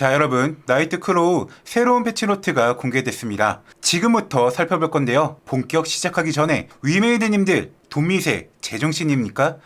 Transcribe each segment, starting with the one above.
자 여러분 나이트 크로우 새로운 패치노트가 공개됐습니다. 지금부터 살펴볼 건데요. 본격 시작하기 전에 위메이드님들 돈미세 제정신입니까?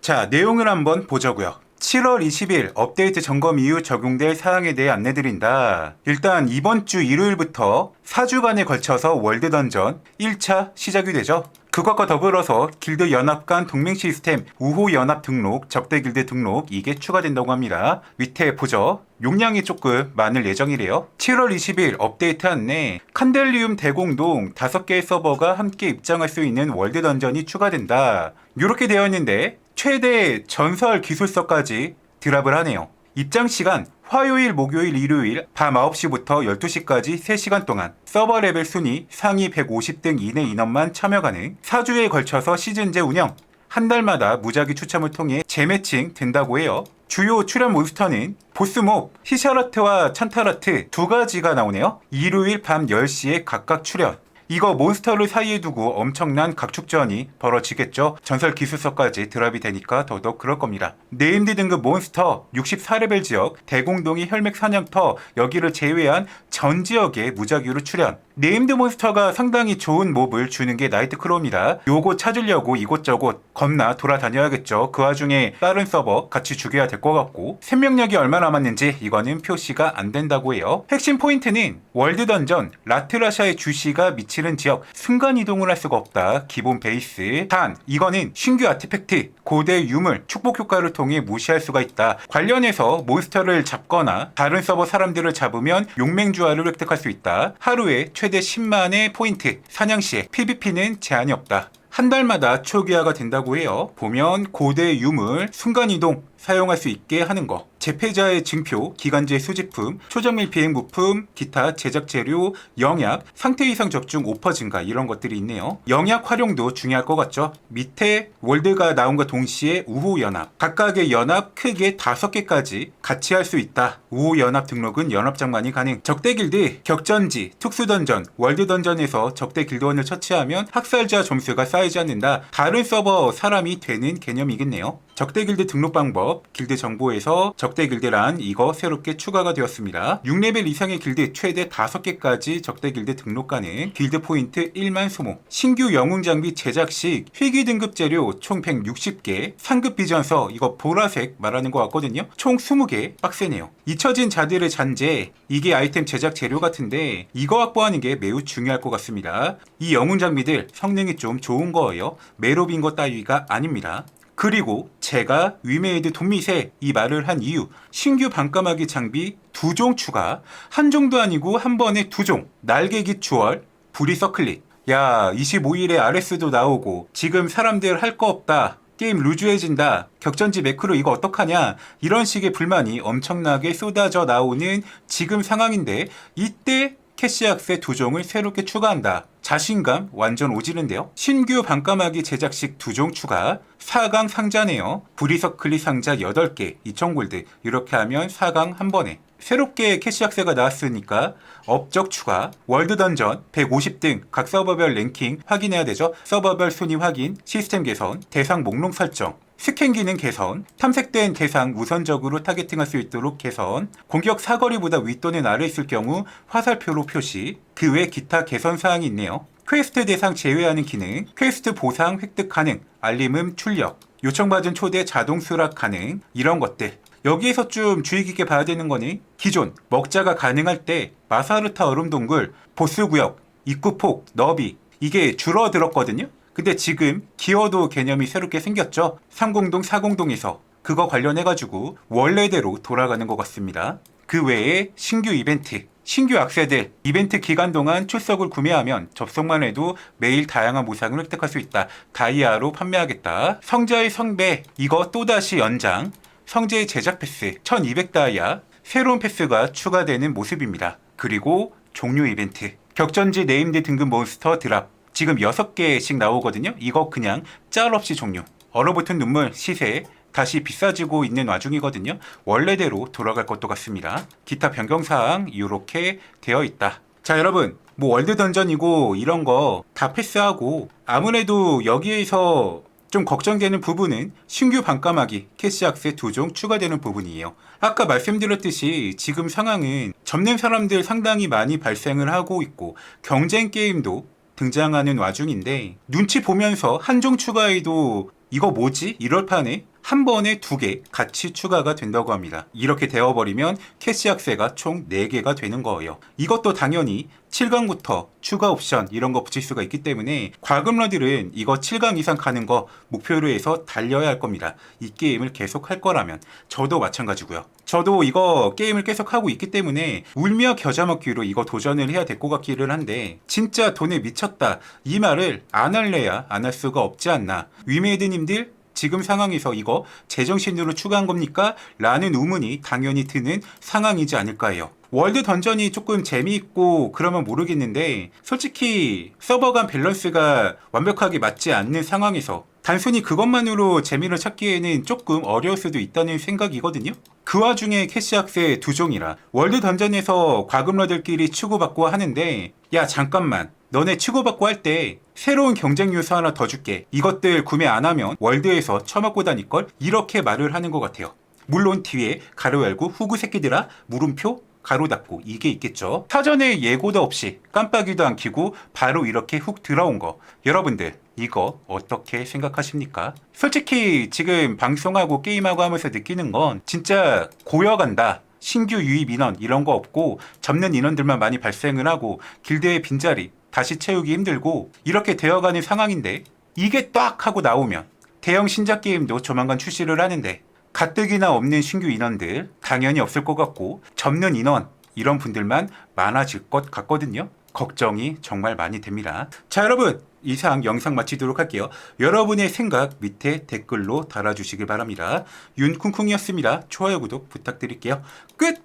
자 내용을 한번 보자고요. 7월 20일 업데이트 점검 이후 적용될 사항에 대해 안내드린다. 일단 이번 주 일요일부터 4주간에 걸쳐서 월드 던전 1차 시작이 되죠. 그것과 더불어서 길드 연합 간 동맹 시스템 우호 연합 등록, 적대 길드 등록 이게 추가된다고 합니다. 밑에 보죠. 용량이 조금 많을 예정이래요. 7월 20일 업데이트 안내 칸델리움 대공동 5개의 서버가 함께 입장할 수 있는 월드 던전이 추가된다. 이렇게 되어 있는데 최대 전설 기술서까지 드랍을 하네요. 입장 시간 화요일, 목요일, 일요일 밤 9시부터 12시까지 3시간 동안 서버 레벨 순위 상위 150등 이내 인원만 참여 가능 4주에 걸쳐서 시즌제 운영 한 달마다 무작위 추첨을 통해 재매칭 된다고 해요. 주요 출연 몬스터는 보스몹, 히샤라트와 찬타라트 두 가지가 나오네요. 일요일 밤 10시에 각각 출연. 이거 몬스터를 사이에 두고 엄청난 각축전이 벌어지겠죠. 전설 기술서까지 드랍이 되니까 더더욱 그럴 겁니다. 네임드 등급 몬스터 64레벨 지역 대공동이 혈맥 사냥터 여기를 제외한 전 지역에 무작위로 출연. 네임드 몬스터가 상당히 좋은 몹을 주는 게 나이트 크로입니다. 요거 찾으려고 이곳저곳 겁나 돌아다녀야겠죠. 그 와중에 다른 서버 같이 죽여야 될 것 같고 생명력이 얼마 남았는지 이거는 표시가 안 된다고 해요. 핵심 포인트는 월드 던전 라트라샤의 주시가 미치는 지역 순간 이동을 할 수가 없다. 기본 베이스. 단 이거는 신규 아티팩트 고대 유물 축복 효과를 통해 무시할 수가 있다. 관련해서 몬스터를 잡거나 다른 서버 사람들을 잡으면 용맹주화를 획득할 수 있다. 하루에 최대 10만의 포인트 사냥 시에 PVP는 제한이 없다. 한 달마다 초기화가 된다고 해요. 보면 고대 유물, 순간이동 사용할 수 있게 하는 거. 재패자의 증표, 기간제 수집품, 초정밀 비행 부품, 기타 제작 재료, 영약, 상태 이상 적중 5% 증가 이런 것들이 있네요. 영약 활용도 중요할 것 같죠. 밑에 월드가 나온과 동시에 우호 연합, 각각의 연합 크게 5개까지 같이 할 수 있다. 우호 연합 등록은 연합 장관이 가능. 적대 길드, 격전지, 특수 던전, 월드 던전에서 적대 길드원을 처치하면 학살자 점수가 쌓이지 않는다. 다른 서버 사람이 되는 개념이겠네요. 적대 길드 등록 방법, 길드 정보에서 적대 길드란 이거 새롭게 추가가 되었습니다. 6레벨 이상의 길드 최대 5개까지 적대 길드 등록 가능, 길드 포인트 1만 소모, 신규 영웅 장비 제작 시 희귀 등급 재료 총 160개, 상급 비전서 이거 보라색 말하는 것 같거든요. 총 20개 빡세네요. 잊혀진 자들의 잔재 이게 아이템 제작 재료 같은데 이거 확보하는 게 매우 중요할 것 같습니다. 이 영웅 장비들 성능이 좀 좋은 거예요. 메로빈 것 따위가 아닙니다. 그리고 제가 위메이드 돈미세 이 말을 한 이유 신규 반까마귀 장비 두 종 추가 한 종도 아니고 한 번에 두 종 날개깃 주얼 불이 서클릿 야 25일에 RS도 나오고 지금 사람들 할 거 없다 게임 루즈해진다 격전지 매크로 이거 어떡하냐 이런 식의 불만이 엄청나게 쏟아져 나오는 지금 상황인데 이때 캐시악세 두 종을 새롭게 추가한다. 자신감 완전 오지는데요. 신규 반까마귀 제작식 두 종 추가, 4강 상자네요. 브리서클리 상자 8개, 2,000골드. 이렇게 하면 4강 한 번에. 새롭게 캐시악세가 나왔으니까 업적 추가, 월드 던전 150등 각 서버별 랭킹 확인해야 되죠. 서버별 순위 확인, 시스템 개선, 대상 목록 설정, 스캔 기능 개선, 탐색된 대상 우선적으로 타겟팅할 수 있도록 개선, 공격 사거리보다 위 또는 아래 있을 경우 화살표로 표시, 그 외 기타 개선 사항이 있네요. 퀘스트 대상 제외하는 기능, 퀘스트 보상 획득 가능, 알림음 출력, 요청받은 초대 자동 수락 가능, 이런 것들. 여기에서 좀 주의 깊게 봐야 되는 거니 기존 먹자가 가능할 때 마사르타 얼음동굴, 보스 구역, 입구폭, 너비 이게 줄어들었거든요. 근데 지금 기어도 개념이 새롭게 생겼죠. 3공동, 4공동에서 그거 관련해가지고 원래대로 돌아가는 것 같습니다. 그 외에 신규 이벤트, 신규 악세들, 이벤트 기간 동안 출석을 구매하면 접속만 해도 매일 다양한 모상을 획득할 수 있다. 다이아로 판매하겠다. 성자의 성배, 이거 또다시 연장. 성제의 제작 패스, 1200 다이아. 새로운 패스가 추가되는 모습입니다. 그리고 종료 이벤트. 격전지 네임드 등급 몬스터 드랍. 지금 6개씩 나오거든요. 이거 그냥 짤 없이 종료. 얼어붙은 눈물 시세 다시 비싸지고 있는 와중이거든요. 원래대로 돌아갈 것도 같습니다. 기타 변경사항 이렇게 되어 있다. 자 여러분 뭐 월드 던전이고 이런 거 다 패스하고 아무래도 여기에서 좀 걱정되는 부분은 신규 반까마귀 캐시악세 두 종 추가되는 부분이에요. 아까 말씀드렸듯이 지금 상황은 접는 사람들 상당히 많이 발생을 하고 있고 경쟁 게임도 등장하는 와중인데 눈치 보면서 한종 추가해도 이거 뭐지? 이럴 판에 한 번에 두 개 같이 추가가 된다고 합니다. 이렇게 되어버리면 캐시 악세가 총 4개가 되는 거예요. 이것도 당연히 7강부터 추가 옵션 이런 거 붙일 수가 있기 때문에 과금러들은 이거 7강 이상 가는 거 목표로 해서 달려야 할 겁니다. 이 게임을 계속 할 거라면 저도 마찬가지고요. 저도 이거 게임을 계속 하고 있기 때문에 울며 겨자 먹기로 이거 도전을 해야 될 것 같기를 한데 진짜 돈에 미쳤다 이 말을 안 할래야 안 할 수가 없지 않나 위메이드님들 지금 상황에서 이거 제정신으로 추가한 겁니까? 라는 의문이 당연히 드는 상황이지 않을까 해요. 월드 던전이 조금 재미있고 그러면 모르겠는데 솔직히 서버 간 밸런스가 완벽하게 맞지 않는 상황에서 단순히 그것만으로 재미를 찾기에는 조금 어려울 수도 있다는 생각이거든요. 그 와중에 캐시악세 두 종이라 월드 던전에서 과금러들끼리 치고받고 하는데 야 잠깐만 너네 치고받고 할 때 새로운 경쟁 요소 하나 더 줄게 이것들 구매 안 하면 월드에서 처먹고 다닐걸 이렇게 말을 하는 것 같아요. 물론 뒤에 가로 열고 후구 새끼들아 물음표 가로 닫고 이게 있겠죠. 사전에 예고도 없이 깜빡이도 안 켜고 바로 이렇게 훅 들어온 거. 여러분들 이거 어떻게 생각하십니까? 솔직히 지금 방송하고 게임하고 하면서 느끼는 건 진짜 고여간다. 신규 유입 인원 이런 거 없고 접는 인원들만 많이 발생을 하고 길드의 빈자리 다시 채우기 힘들고 이렇게 되어가는 상황인데 이게 딱 하고 나오면 대형 신작 게임도 조만간 출시를 하는데 가뜩이나 없는 신규 인원들 당연히 없을 것 같고 접는 인원 이런 분들만 많아질 것 같거든요. 걱정이 정말 많이 됩니다. 자 여러분 이상 영상 마치도록 할게요. 여러분의 생각 밑에 댓글로 달아주시길 바랍니다. 윤쿵쿵이었습니다. 좋아요 구독 부탁드릴게요. 끝!